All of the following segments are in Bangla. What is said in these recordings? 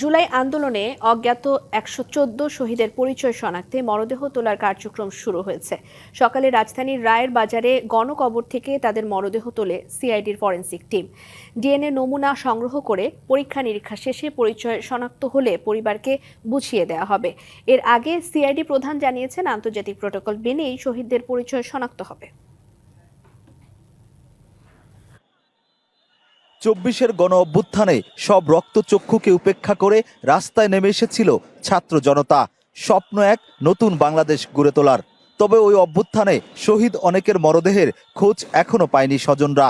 জুলাই আন্দোলনে অজ্ঞাত একশো চোদ্দ শহীদের পরিচয় শনাক্তে মরদেহ তোলার কার্যক্রম শুরু হয়েছে। সকালে রাজধানীর রায়ের বাজারে গণকবর থেকে তাদের মরদেহ তোলে সিআইডির ফরেন্সিক টিম। ডিএনএ নমুনা সংগ্রহ করে পরীক্ষা নিরীক্ষা শেষে পরিচয় শনাক্ত হলে পরিবারকে বুঝিয়ে দেওয়া হবে। এর আগে সিআইডি প্রধান জানিয়েছেন, আন্তর্জাতিক প্রোটোকল মেনেই শহীদদের পরিচয় শনাক্ত হবে। চব্বিশের গণ অভ্যুত্থানে সব রক্তচক্ষুকে উপেক্ষা করে রাস্তায় নেমে এসেছিল ছাত্র জনতা। স্বপ্ন এক নতুন বাংলাদেশ গড়ে তোলার। তবে ওই অভ্যুত্থানে শহীদ অনেকের মরদেহের খোঁজ এখনও পায়নি স্বজনরা।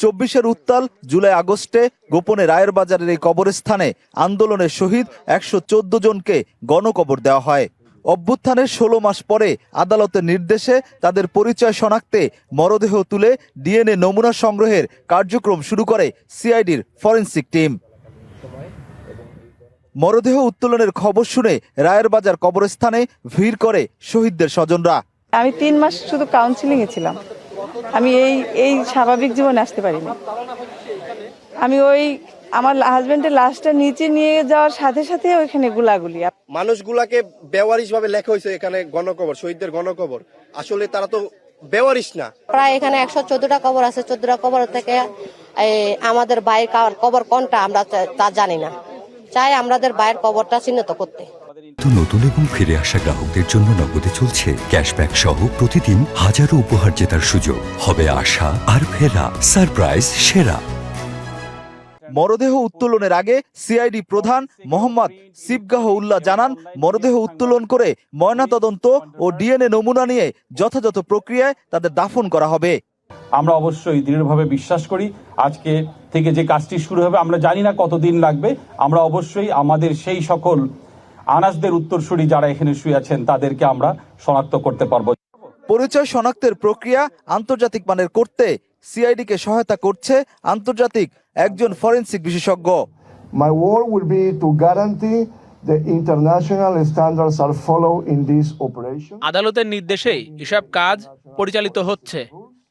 চব্বিশের উত্তাল জুলাই আগস্টে গোপনে রায়ের বাজারের এই কবরস্থানে আন্দোলনের শহীদ একশো চোদ্দ জনকে গণকবর দেওয়া হয়। অভ্যুত্থানের ষোলো মাস পরে আদালতের নির্দেশে তাদের পরিচয় শনাক্তে মরদেহ তুলে ডিএনএ নমুনা সংগ্রহের কার্যক্রম শুরু করে সিআইডির ফরেন্সিক টিম। মরদেহ উত্তোলনের খবর শুনে রায়ের বাজার কবরস্থানে ভিড় করে শহীদদের স্বজনরা। আমি তিন মাস শুধু কাউন্সিলিং এ ছিলাম। আমি এই এই স্বাভাবিক জীবনে আসতে পারিনি। আমি ওই আমার হাজবেন্ডের লাশটা নিচে নিয়ে যাওয়ার সাথে সাথে ওইখানে গুলাগুলি। মানুষগুলাকে বেওয়ারিশ ভাবে লেখা হয়েছে এখানে গণকবর শহীদদের গণকবর। আসলে তারা তো বেওয়ারিশ না। প্রায় এখানে একশো চোদ্দটা কবর আছে চোদ্দটা কবর থেকে আমাদের বাইরের কার- কবর কোনটা আমরা তা- জানি না। চাই আমাদের বাইরের কবরটা চিহ্নিত করতে। নতুন এবং ফিরে আসা গ্রাহকদের জন্য নগদে চলছে ক্যাশব্যাক সহ প্রতিদিন হাজারো উপহার জেতার সুযোগ। হবে আশা আর ফেরা সারপ্রাইজ সেরা। মরদেহ উত্তোলনের আগে সিআইডি প্রধান মোহাম্মদ সিবগাহ উল্লাহ জানান মরদেহ উত্তোলন করে ময়নাতদন্ত ও ডিএনএ নমুনা নিয়ে যথাযথ প্রক্রিয়ায় তাদের দাফন করা হবে। আমরা অবশ্যই দৃঢ়ভাবে বিশ্বাস করি আজকে থেকে যে কাজটি শুরু হবে আমরা জানি না কতদিন লাগবে আমরা অবশ্যই আমাদের সেই সকল আনাসদের উত্তরসূরি যারা এখানে শুয়ে আছেন তাদেরকে আমরা শনাক্ত করতে পারব। পরিচয় শনাক্তের প্রক্রিয়া আন্তর্জাতিক মানের করতে সিআইডিকে সহায়তা করছে আন্তর্জাতিক একজন ফরেনসিক বিশেষজ্ঞ My work will be to guarantee the international standards are followed in this operation. আদালতের নির্দেশেই এসব কাজ পরিচালিত হচ্ছে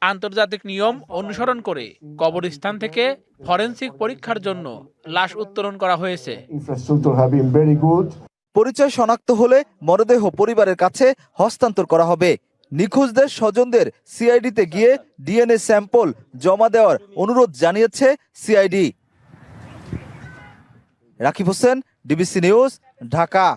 আন্তর্জাতিক নিয়ম অনুসরণ করে কবরস্থান থেকে ফরেনসিক পরীক্ষার জন্য লাশ উত্তোলন করা হয়েছে. পরিচয় শনাক্ত হলে মরদেহ পরিবারের কাছে হস্তান্তর করা হবে নিখোঁজদের স্বজনদের সিআইডিতে গিয়ে ডিএনএ স্যাম্পল জমা দেওয়ার অনুরোধ জানিয়েছে CID. Rakib Hossain, DBC news, Dhaka.